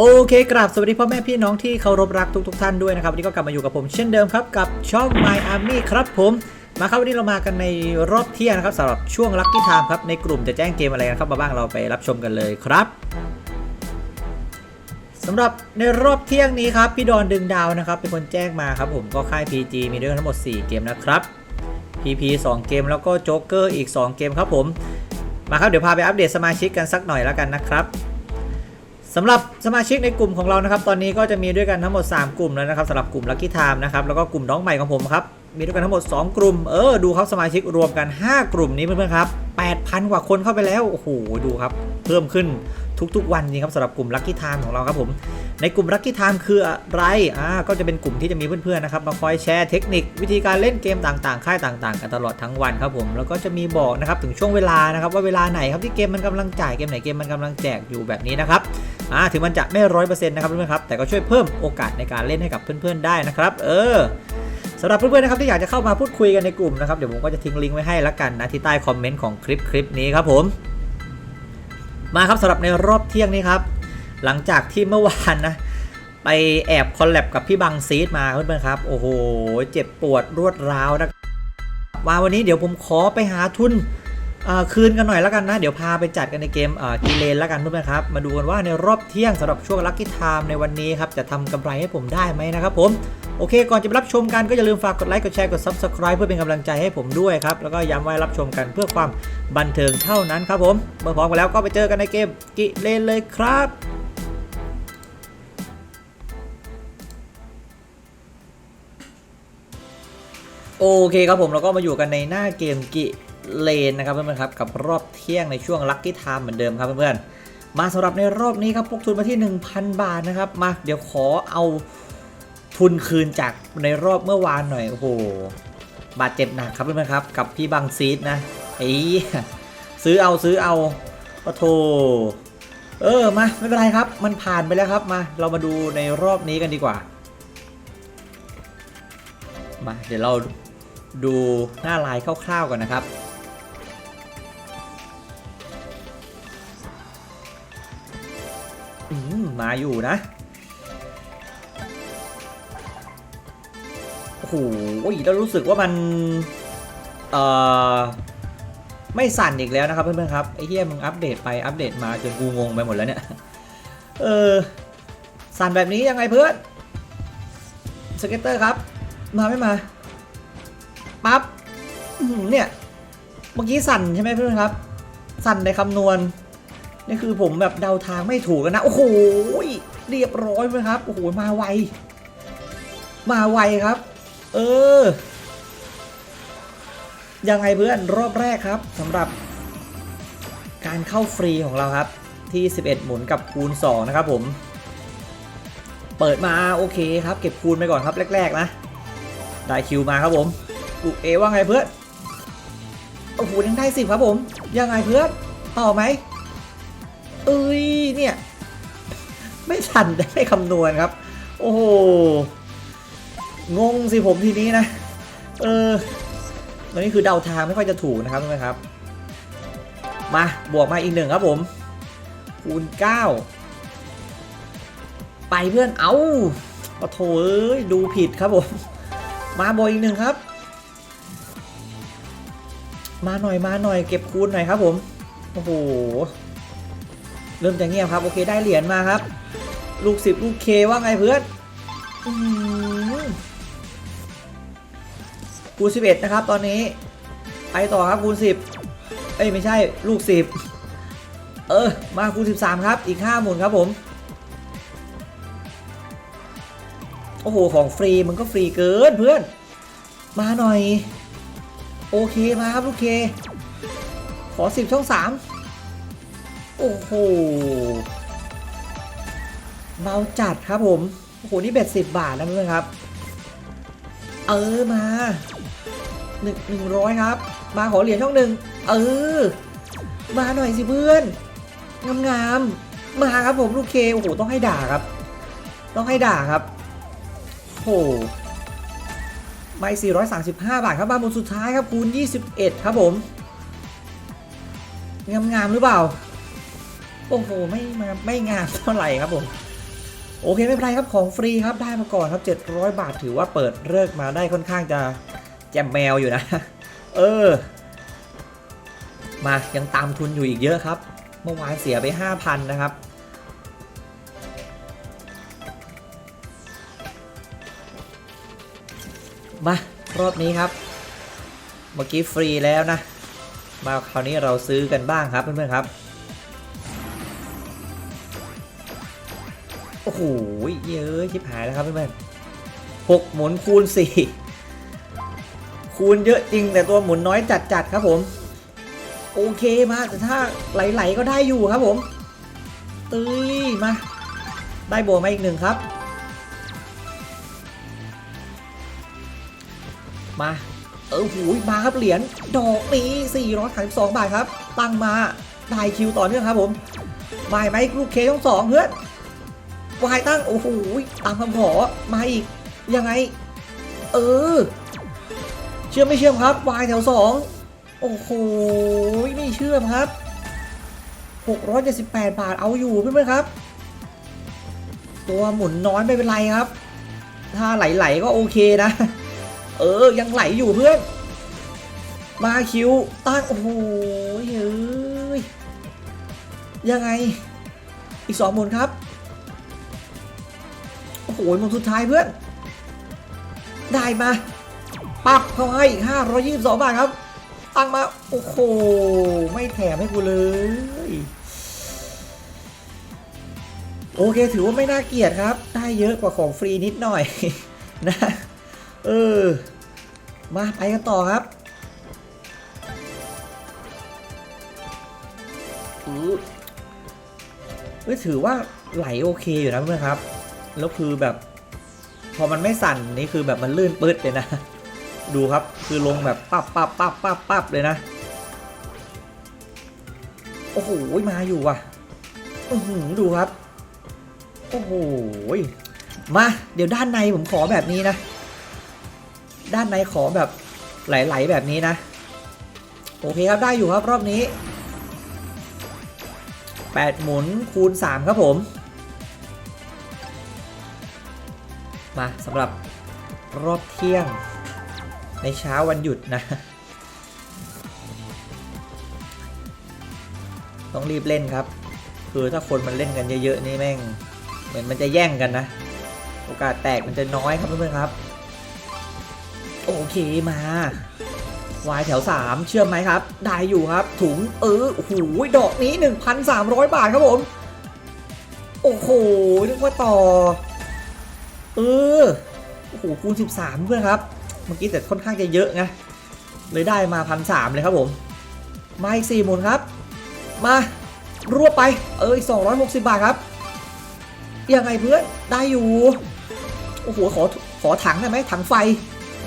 โอเคกราบสวัสดีพ่อแม่พี่น้องที่เคารพรักทุกทท่านด้วยนะครับวันนี้ก็กลับมาอยู่กับผมเช่นเดิมครับ กับช่อง My Army ครับผมมาครับวันนี้เรามากันในรอบเที่ยงนะครับสำหรับช่วง Lucky Time ครับในกลุ่มจะแจ้งเกมอะไรกันครับมาบ้างเราไปรับชมกันเลยครับสำหรับในรอบเที่ยงนี้ครับพี่ดอนดึงดาวนะครับเป็นคนแจ้งมาครับผมก็ค่าย PG มีด้วยกันทั้งหมด 4 เกมนะครับ PP 2 เกมแล้วก็โจ๊กเกอร์อีก 2 เกมครับผมมาครับเดี๋ยวพาไปอัปเดตสมาชิกกันสักหน่อยแล้วกันนะครับ สำหรับสมาชิกในกลุ่มของเรานะครับ ตอนนี้ก็จะมีด้วยกันทั้งหมด 3 กลุ่มแล้วนะครับสำหรับกลุ่ม Lucky Time นะครับแล้วก็กลุ่มน้องใหม่ของผมครับมีด้วยกันทั้งหมด 2 กลุ่มเออดูครับสมาชิกรวมกัน 5 กลุ่มนี้เพื่อนๆครับ8,000 กว่าคนเข้าไปแล้วโอ้โหดูครับ เพิ่มขึ้น ทุกๆ วันจริงครับสำหรับกลุ่ม Lucky Time ของเราครับผมในกลุ่ม Lucky Time คืออะไรอ่าก็จะเป็นกลุ่มที่จะมีเพื่อนๆนะครับมาคอยแชร์เทคนิค วิธีการเล่นเกมต่างๆ ค่ายต่างๆกันตลอดทั้งวันครับผมแล้วก็จะมีบอกนะครับถึงช่วงเวลานะครับว่าเวลาไหนครับที่เกมมันกำลังจ่ายเกมไหนเกมมันกำลังแจกอยู่แบบนี้นะครับอ่าถึงมันจะไม่ร้อยเปอร์เซ็นต์นะครับเพื่อนๆครับแต่ก็ช่วยเพิ่มโอกาสในการเล่นให้กับเพื่อนๆได้นะครับ เออสำหรับเพื่อนๆนะครับที่อยากจะเข้ามาพูดคุยกันในกลุ่มนะครับเดี๋ยวผมก็จะทิ้งลิงก์ไว้ให้ละกันนะที่ใต้คอมเมนต์ของคลิปคลิปนี้ครับผม มาครับสำหรับในรอบเที่ยงนี้ครับ หลังจากที่เมื่อวานนะ ไปแอบคอลแลบกับพี่บังซีดมาเพื่อนๆครับ โอ้โห เจ็บปวดรวดร้าวนะมาวันนี้เดี๋ยวผมขอไปหาทุน คืนกันหน่อยแล้วกันนะ เดี๋ยวพาไปจัดกันในเกมกีเลนแล้วกันเพื่อนๆครับ มาดูกันว่าในรอบเที่ยงสำหรับช่วงลัคกี้ไทม์ในวันนี้ครับ จะทำกำไรให้ผมได้ไหมนะครับผม โอเค ก่อนจะไปรับชมกันก็อย่าลืมฝากกดไลค์ กดแชร์ กด Subscribe เพื่อเป็นกำลังใจให้ผมด้วยครับ แล้วก็ย้ำไว้รับชมกันเพื่อความบันเทิงเท่านั้นครับผมเมื่อพร้อมกันแล้วก็ไปเจอกันในเกมกิเลนเลยครับโอเคครับผมเราก็มาอยู่กันในหน้าเกมกิ เลนนะครับเพื่อนๆครับกับรอบเที่ยงในช่วงลัคกี้ไทม์เหมือนเดิมครับเพื่อนๆมาสำหรับในรอบนี้ครับพกทุนมาที่ 1,000 บาทนะครับมาเดี๋ยวขอเอาทุนคืนจากในรอบเมื่อวานหน่อยโอ้โหบาดเจ็บหนักครับเพื่อนๆครับกับพี่บังซีดนะไอ้ซื้อเอาซื้อเอาโอ้โถเออมาไม่เป็นไรครับ มันผ่านไปแล้วครับมาเรามาดูในรอบนี้กันดีกว่ามาเดี๋ยวเราดูหน้าลายคร่าวๆก่อนนะครับ มาอยู่นะ โอ้โหแล้วรู้สึกว่ามัน เอ่อ ไม่สั่นอีกแล้วนะครับเพื่อนๆครับ ไอ้เหี้ยมึงอัปเดตไปอัปเดตมาจนกูงงไปหมดแล้วเนี่ย เออ สั่นแบบนี้ยังไงเพื่อน สเก็ตเตอร์ครับ มาไม่มา ปั๊บเนี่ย เมื่อกี้สั่นใช่ไหมเพื่อนครับ สั่นในคำนวณ นี่คือผมแบบเดาทางไม่ถูกกันนะ โอ้โหเรียบร้อยเลยครับโอ้โหมาไว มาไวครับ เออ ยังไงเพื่อนรอบแรกครับสำหรับการเข้าฟรีของเราครับ ที่ 11 หมุนกับคูณ 2 นะครับผม เปิดมาโอเคครับ เก็บคูณไปก่อนครับแรก ๆ นะ ได้คิวมาครับผมอุเอว่าไงเพื่อนโอ้โหยังได้สิครับผม ยังไงเพื่อนต่อไหม เอ้ยเนี่ย ไม่ทันได้คำนวณครับ โอ้โหงงสิผมทีนี้นะ เออตอนนี้คือเดาทางไม่ค่อยจะถูกนะครับทุกท่านครับ มาบวกมาอีกหนึ่งครับผมคูณ9ไปเพื่อนเอาปะโถเอ้ยดูผิดครับผม มาบวกอีกหนึ่งครับ มาหน่อยมาหน่อยเก็บคูณหน่อยครับผม โอ้โห เริ่มจะเงียบครับ โอเคได้เหรียญมาครับ ลูกสิบลูกเคว่าไงเพื่อนคูณสิบเอ็ดนะครับ ตอนนี้ ไปต่อครับคูณสิบเอ้ยไม่ใช่ลูกสิบเออ มาคูณสิบสามครับ อีกห้าหมุนครับผม โอ้โห ของฟรีมันก็ฟรีเกินเพื่อน มาหน่อย โอเคมาครับลูกเค ขอสิบช่องสาม โอ้โหเมาจัดครับผม โอ้โห นี่เบ็ดสิบบาทแล้วเพื่อนครับ เออมาหนึ่งหนึ่งร้อยครับ มาขอเหรียญช่องหนึ่งเออ มาหน่อยสิเพื่อน งามๆมาครับผมลูกเค โอ้โห ต้องให้ด่าครับ ต้องให้ด่าครับโอ้โหไม่435 บาทครับมาบนสุดท้ายครับคูณ 21 ครับผม งามๆหรือเปล่า โอ้โหไม่มาไม่งามเท่าไหร่ครับผมโอเคไม่เป็นไรครับของฟรีครับได้มาก่อนครับ 700 บาทถือว่าเปิดเลิกมาได้ค่อนข้างจะแจมแมวอยู่นะ เออ มายังตามทุนอยู่อีกเยอะครับ เมื่อวานเสียไป 5,000 นะครับ มารอบนี้ครับ เมื่อกี้ฟรีแล้วนะ มาคราวนี้เราซื้อกันบ้างครับเพื่อนๆครับ อ้โหเยอะชิบหายแล้วครับเพื่อนๆหกหมุนคูณสี่คูณเยอะจริงแต่ตัวหมุนน้อยจัดๆครับผม โอเคมาแต่ถ้าไหลๆก็ได้อยู่ครับผมเอ้ยมา ได้โบวมาอีกหนึ่งครับ มาเออหูยมาครับเหรียญดอกนี้432บาทครับ ตั้งมาได้คิวต่อเนื่องครับผมวายไหมลูกเคต้องสองเพื่อน วายตั้งโอ้โหตามคำขอมาอีกยังไง เออ เชื่อมไม่เชื่อมครับวายแถวสองโอ้โหไม่เชื่อมครับ678 บาทเอาอยู่เพื่อนๆครับ ตัวหมุนน้อยไม่เป็นไรครับ ถ้าไหลๆก็โอเคนะ เออยังไหลอยู่เพื่อน มาคิวตั้งโอ้โหเฮ้ยยังไง อีกสองหมุนครับ โอ้โหมุนสุดท้ายเพื่อน ได้มาปับเขาให้อีก 522 บาทครับ ตั้งมา โอ้โห ไม่แถมให้กูเลย โอเค ถือว่าไม่น่าเกลียดครับ ได้เยอะกว่าของฟรีนิดหน่อย นะ เออ มาไปกันต่อครับอือเฮ้ยถือว่าไหลโอเคอยู่นะเพื่อนครับ แล้วคือแบบ พอมันไม่สั่นนี่คือแบบมันลื่นปื๊ดเลยนะ ดูครับคือลงแบบปั๊บปั๊บปั๊บปั๊บปั๊บเลยนะ โอ้โหมาอยู่ว่ะอือหือดูครับ โอ้โหมา เดี๋ยวด้านในผมขอแบบนี้นะ ด้านในขอแบบไหลๆแบบนี้นะ โอเคครับได้อยู่ครับรอบนี้ 8 หมุนคูณ 3 ครับผม มาสำหรับรอบเที่ยง ในเช้าวันหยุดนะ ต้องรีบเล่นครับ คือถ้าคนมันเล่นกันเยอะๆนี่แม่ง เหมือนมันจะแย่งกันนะ โอกาสแตกมันจะน้อยครับเพื่อนๆครับ โอเคมาวายแถว 3 เชื่อมไหมครับ ได้อยู่ครับ ถุงเออโอ้โหดอกนี้ 1,300 บาทครับผม โอ้โห นึกว่าต่อ เออ โอ้โห คูณ 13 เพื่อนครับ เมื่อกี้แต่ค่อนข้างจะเยอะไง เลยได้มาพันสามเลยครับผม มาอีกสี่หมุนครับ มารวบไป เออสองร้อยหกสิบบาทครับ ยังไงเพื่อน ได้อยู่ โอ้โห ขอ ขอถังได้ไหม ถังไฟ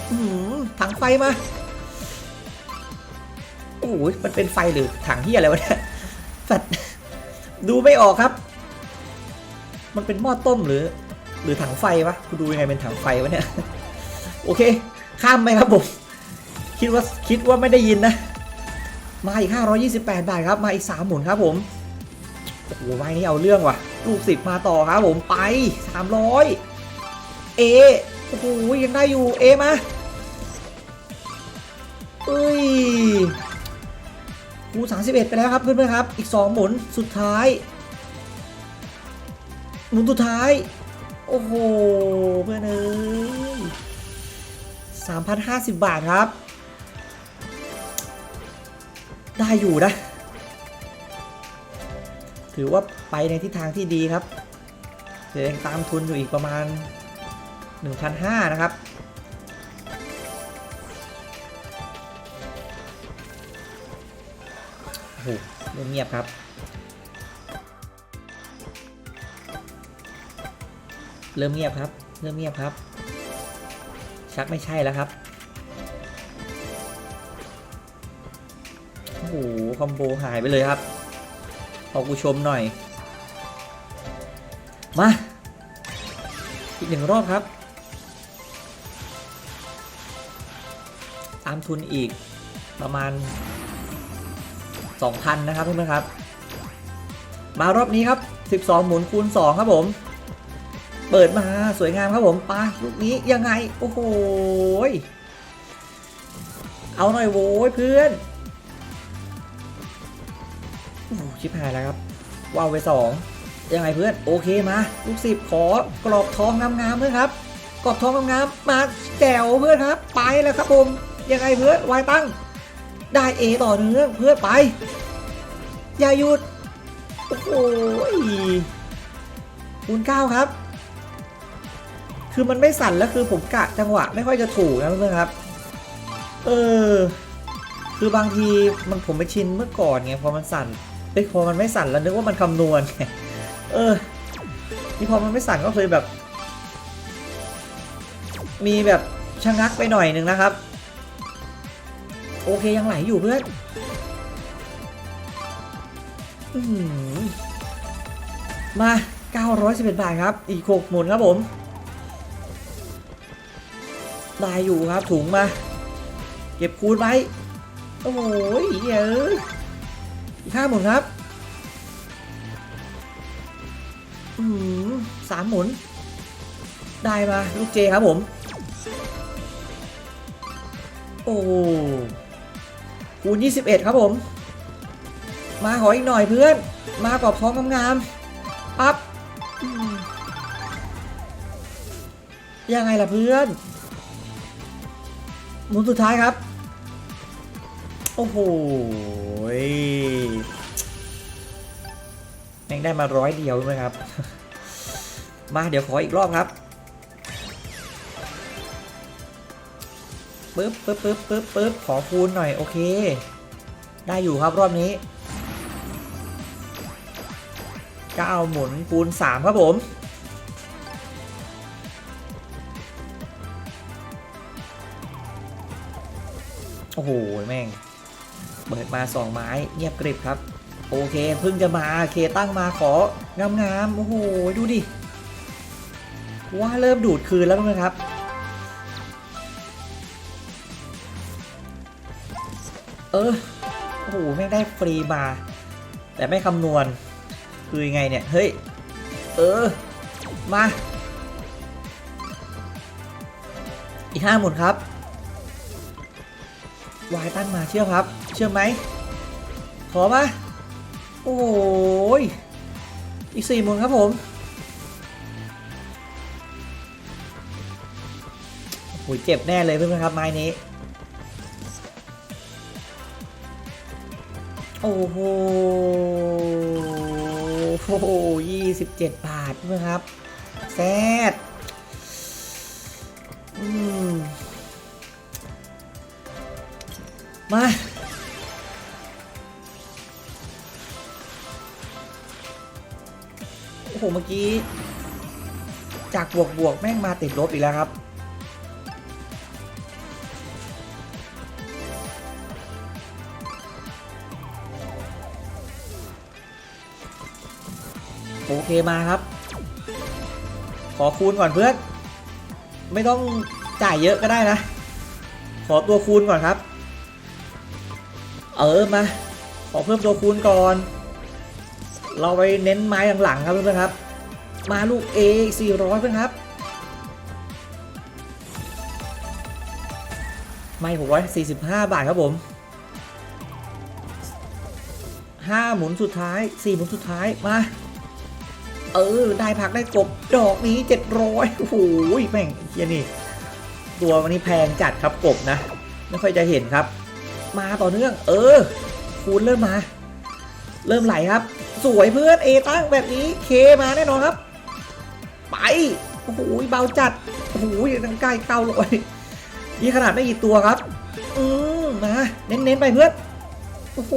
อื้อหือถังไฟมา โอ้โหมันเป็นไฟหรือถังที่อะไรวะเนี่ยสัตว์ดูไม่ออกครับ มันเป็นหม้อต้มหรือ หรือถังไฟวะกูดูยังไงเป็นถังไฟวะเนี่ย โอเค ข้ามไปครับผม คิดว่าคิดว่าไม่ได้ยินนะ มาอีก 528 บาทครับ มาอีก 3 หมุนครับผม โอ้โหไว้นี้เอาเรื่องว่ะ ลูกศิษย์มาต่อครับผม ไป 300 เอ โอ้โห ยังได้อยู่ เอมาเอ้ยกู31 ไปแล้วครับเพื่อนๆครับ อีก 2 หมุน สุดท้าย หมุนสุดท้าย โอ้โห เพื่อนเอ้ย3,050บบาทครับ ได้อยู่นะ ถือว่าไปในทิศทางที่ดีครับเดี๋ยวยังตามทุนอยู่อีกประมาณ 1,500 นะครับ โอ้โหเงียบครับ เริ่มเงียบครับ เริ่มเงียบครับ ชักไม่ใช่แล้วครับ โอ้โห คอมโบหายไปเลยครับ ขอกูชมหน่อย มา อีกหนึ่งรอบครับ ตามทุนอีกประมาณ 2,000 นะครับเพื่อนๆครับ มารอบนี้ครับ 12 หมุนคูณ 2 ครับผม เปิดมาสวยงามครับผมปาลูกนี้ยังไง โอ้โหเอาหน่อยโว้ยเพื่อนโอ้ชิบหายแล้วครับว้าวไปสองยังไงเพื่อนโอเคมาลูกสิบขอกรอบทองงามๆเพื่อนครับกรอบทองงามๆมาแจวเพื่อนครับ ไปแล้วครับผมยังไงเพื่อนวายตั้ง ได้เอต่อเนื่องเพื่อนไป อย่าหยุดโอ้โหคูณเก้าครับ คือมันไม่สั่นแล้วคือผมกะจังหวะไม่ค่อยจะถูกนะเพื่อนครับ เออ คือบางทีมันผมไม่ชินเมื่อก่อนไงพอมันสั่นเอ้ยพอมันไม่สั่นแล้วนึกว่ามันคำนวณเออ นี่พอมันไม่สั่นก็เคยแบบ มีแบบชะงักไปหน่อยหนึ่งนะครับ โอเคยังไหลอยู่เพื่อนอื้อหือมา 911 บาทครับ อีกหกหมุนครับผม ได้อยู่ครับถุงมา เก็บคูณไว้ โอ้โหเยอะอีกห้าหมุนครับ อืมสามหมุน ได้มาลูกเจครับผม โอ้คูณ21 ครับผม มาขออีกหน่อยเพื่อน มากรอบท้องงามๆปั๊บยังไงล่ะเพื่อน หมุนสุดท้ายครับ โอ้โหแม่งได้มาร้อยเดียวใช่ไหมครับ มาเดี๋ยวขออีกรอบครับปึ๊บปึ๊บปึ๊บปึ๊บปึ๊บขอคูณหน่อย โอเค ได้อยู่ครับรอบนี้9หมุนคูณ3ครับผม อ้โหแม่ง เปิดมา2ไม้เงียบกริบครับ โอเคเพิ่งจะมาเคตั้งมาของามๆโอ้โหดูดิว่าเริ่มดูดคืนแล้วมั้งครับเออโอ้โหแม่งได้ฟรีมา แต่ไม่คำนวณ คือยังไงเนี่ย เฮ้ย เออ มา อีกห้าหมุนครับ วายตั้งมาเชื่อครับ เชื่อไหมขอมาโอ้ยอีกสี่หมุนครับผมโอ้ยเจ็บแน่เลยเพื่อนๆครับไม้นี้ โอ้โหโอ้โหยี่สิบเจ็ดบาทเพื่อนครับแซดอืม มา โอ้โห เมื่อกี้ จากบวกบวกแม่งมาติดลบอีกแล้วครับ โอเคมาครับ ขอคูณก่อนเพื่อน ไม่ต้องจ่ายเยอะก็ได้นะ ขอตัวคูณก่อนครับ เออมาขอเพิ่มตัวคูณก่อน เราไปเน้นไม้หลังๆครับเพื่อนๆครับ มาลูก A 400 เพื่อนครับ ไม่ผมว่า45 บาทครับผม 5 หมุนสุดท้าย 4 หมุนสุดท้าย มา เออ ได้พักได้กบ ดอกนี้ 700 โอ้โหแม่งเฮียนี่ ตัววันนี้แพงจัดครับกบนะ ไม่ค่อยจะเห็นครับ มาต่อเนื่อง เออ คูณเริ่มมา เริ่มไหลครับ สวยเพื่อนเอตั้งแบบนี้เคมาแน่นอนครับ ไปโอ้โหเบาจัดโอ้โหยังใกล้เก้าร้อยนี่ขนาดไม่กี่ตัวครับ อืมมาเน้นๆไปเพื่อนโอ้โห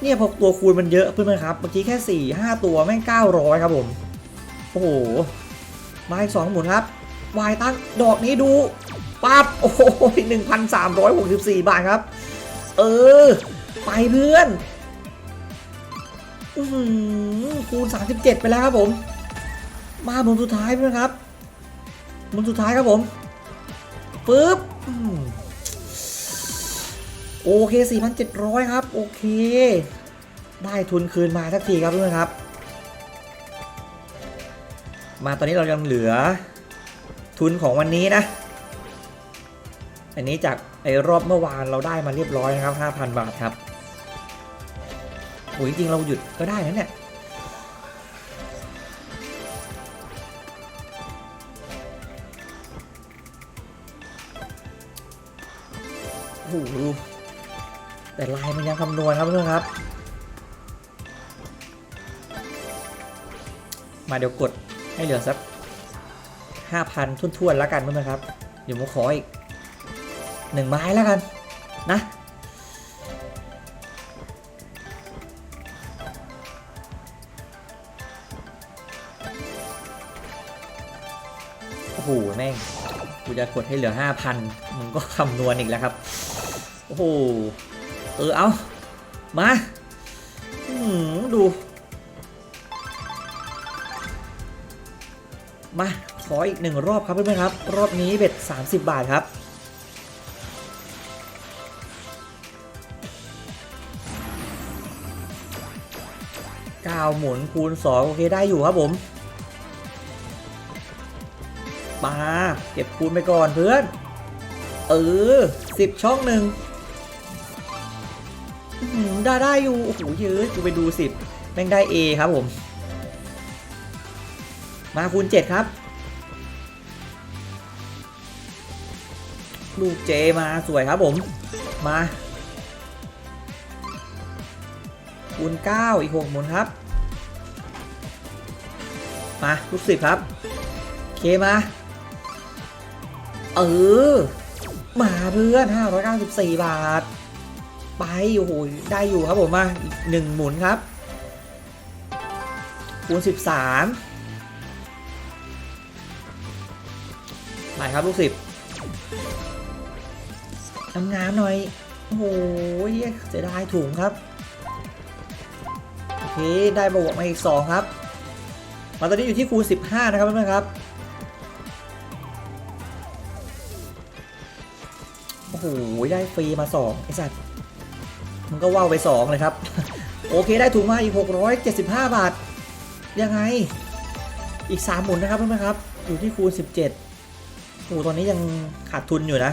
เนี่ยพอตัวคูณมันเยอะเพื่อนๆครับ เมื่อกี้แค่สี่ห้าตัวแม่งเก้าร้อยครับผม โอ้โหมาอีกสองหมุนครับวายตั้งดอกนี้ดู ปั๊บโอ้โหหนึ่งพันสามร้อยหกสิบสี่บาทครับ เออ ไปเพื่อน อื้อหือคูณ37ไปแล้วครับผม มาหมุนสุดท้ายเพื่อนครับหมุนสุดท้ายครับผมปึ๊บอืมโอเค 4,700 ครับ โอเค ได้ทุนคืนมาสักทีครับเพื่อนครับ มาตอนนี้เรายังเหลือทุนของวันนี้นะ อันนี้จากไอ้รอบเมื่อวานเราได้มาเรียบร้อยนะครับ 5,000 บาทครับโอ้ยจริงเราหยุดก็ได้นะเนี่ยโอ้โหแต่ลายมันยังคำนวณครับเพื่อนครับ มาเดี๋ยวกดให้เหลือสักห้าพันทุ่นๆแล้วกันเพื่อนครับ เดี๋ยวผมขออีก หนึ่งไม้แล้วกันนะโอ้โหแม่งกูจะกดให้เหลือ5,000มึงก็คำนวณอีกแล้วครับ โอ้โหเออเอามาดู มา ขออีกหนึ่งรอบครับเพื่อนๆครับ รอบนี้เบ็ด 30 บาทครับ เก้าหมุนคูณสองโอเคได้อยู่ครับผมมาเก็บคูณไปก่อนเพื่อน เออสิบช่องหนึ่งได้ได้อยู่ โอ้โหเยอะกูไปดูสิบแม่งได้ A ครับผม มาคูณเจ็ดครับ ลูกเจมาสวยครับผม มาคูณ9อีก6หมุนครับ มาลูกสิบครับ เคมา เออ มาเพื่อน594 บาท ไปโอ้โหได้อยู่ครับผมมาอีกหนึ่งหมุนครับคูณ13ไปครับลูกสิบทำงานหน่อย โอ้โหเสียดายถุงครับ โอเค ได้บวกมาอีก 2 ครับ มาตอนนี้อยู่ที่คูณ15 นะครับเพื่อนๆครับ โอ้โห ได้ฟรีมา2ไอ้สัตว์มันก็ว่าวไป 2 เลยครับ โอเคได้ถุงมาอีก 675 บาท ยังไง อีก 3 หมุนนะครับเพื่อนๆครับ อยู่ที่คูณ 17โอ้โหตอนนี้ยังขาดทุนอยู่นะ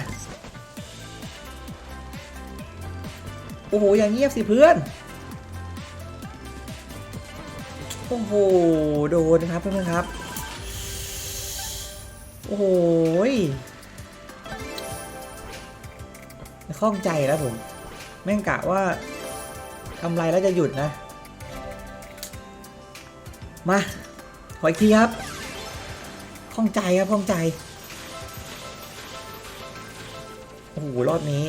โอ้โห อย่างเงียบสิเพื่อน อ้โห โดนครับเพื่อนๆครับ โอ้โหยข้องใจแล้วผม แม่งกะว่ากำไรแล้วจะหยุดนะ มาขออีกทีครับ ข้องใจครับข้องใจ โอ้โห รอบนี้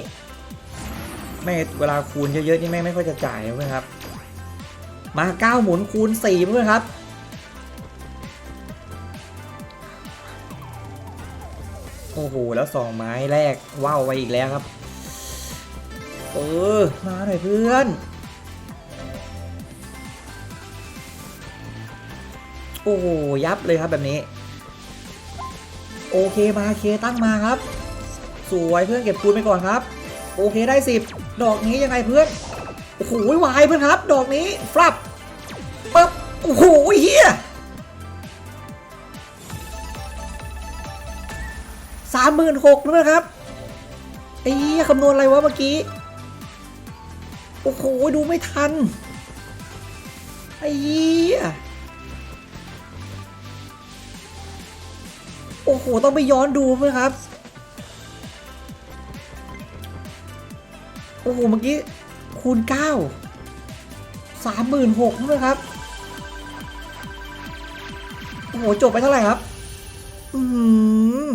แม่เวลาคูณเยอะๆ นี่แม่งไม่ค่อยจะจ่ายเพื่อนครับ มาเก้าหมุนคูณสี่เพื่อนครับ โอ้โห แล้วสองไม้แรกว้าวไปอีกแล้วครับ เออ มาหน่อยเพื่อน โอ้โห ยับเลยครับแบบนี้ โอเคมาเคตั้งมาครับ สวยเพื่อนเก็บคูณไปก่อนครับ โอเคได้สิบดอกนี้ยังไงเพื่อน โอ้โหวายเพื่อนครับ ดอกนี้ฟลับปึ๊บโอ้โหเฮียสามหมื่นหกนะครับไอ้เหี้ยคำนวณอะไรวะเมื่อกี้ โอ้โห ดูไม่ทัน ไอ้เหี้ยโอ้โห ต้องไปย้อนดูเพื่อนครับ โอ้โห เมื่อกี้ คูณ 9 36,000เลยครับ โอ้โห จบไปเท่าไหร่ครับ อืม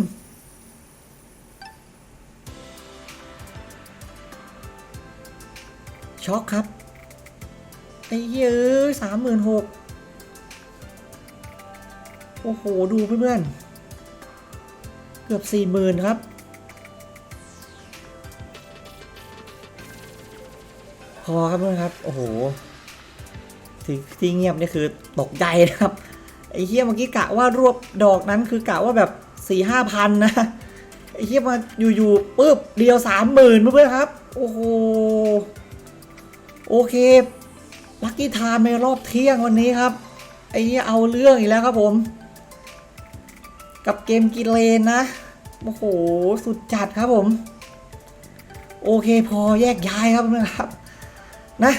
ช็อกครับไอ้เหี้ยสามหมื่นหกโอ้โห ดูเพื่อนๆ เกือบสี่หมื่นครับ อครับเพื่อนครับ โอ้โหที่ที่เงียบนี่คือตกใจนะครับ ไอ้เฮียเมื่อกี้กะว่ารวบดอกนั้นคือกะว่าแบบสี่ห้าพันนะ ไอ้เฮียมาอยู่ๆปุ๊บเดียวสามหมื่นเพื่อนครับ โอ้โห โอเค ลัคกี้ไทม์ในรอบเที่ยงวันนี้ครับ ไอ้เฮียเอาเรื่องอีกแล้วครับผม กับเกมกิเลนนะ โอ้โห สุดจัดครับผม โอเคพอแยกย้ายครับเพื่อนครับ นะ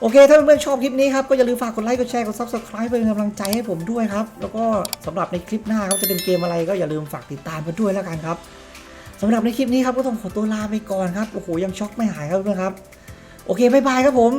โอเค ถ้าเพื่อนๆชอบคลิปนี้ครับ ก็อย่าลืมฝากกดไลค์ กดแชร์ กด subscribe เป็นกำลังใจให้ผมด้วยครับ แล้วก็สำหรับในคลิปหน้าครับ จะเป็นเกมอะไรก็อย่าลืมฝากติดตามกันด้วยแล้วกันครับสำหรับในคลิปนี้ครับก็ต้องขอตัวลาไปก่อนครับ โอ้โห ยังช็อกไม่หายครับเพื่อนครับ โอเคบายบายครับผม